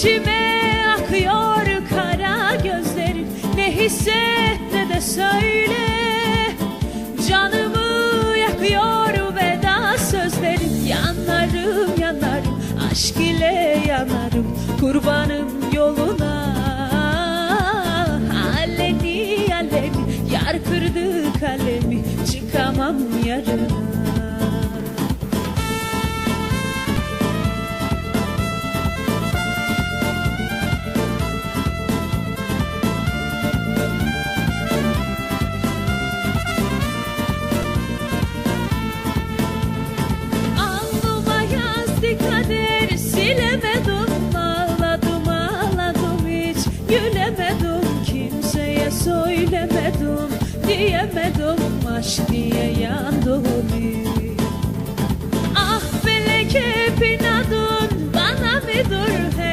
İçime akıyor kara gözlerin Ne hisset ne de söyle. Canımı yakıyor veda sözlerin Yanarım yanarım aşk ile yanarım. Kurbanım gülemedim Kimseye söylemedim diyemedim Aşk diye yandım. Ah felek hep inadın bana mıdır Herkese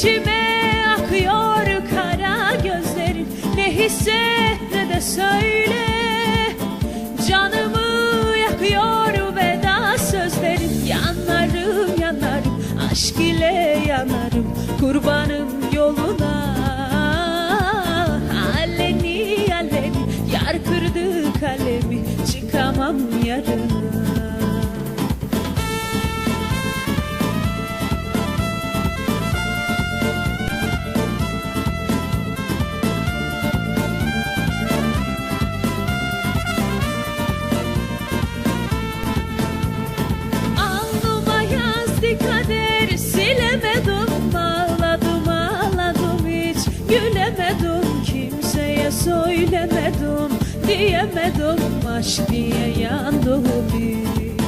İçime akıyor kara gözlerin Ne hisset ne de söyle. Canımı yakıyor veda sözlerin Yanarım yanarım aşk ile yanarım. Kurbanım yoluna. Aleni aleni yar kırdı kalemi. Çıkamam yarına diyemedim Aşk diye yandım hiç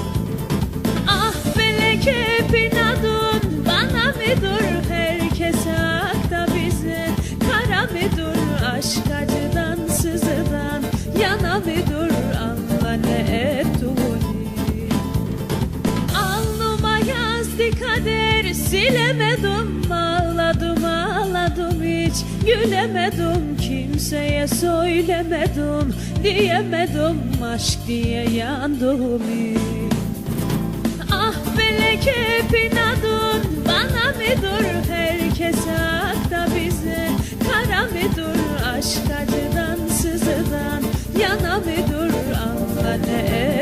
Ah felek hep inadın bana mıdır Herkese akta bize. Kara mıdır Aşk acıdan sızıdan yana mıdır Anla ne ettin Alnıma yazdı kader silemedim hiç gülemedim Kimseye söylemedim Diyemedim aşk diye yandım Ah belek hep inadın Bana mıdır herkese hatta bize Kara mıdır aşk acıdan sızıdan Yana mıdır Allah ne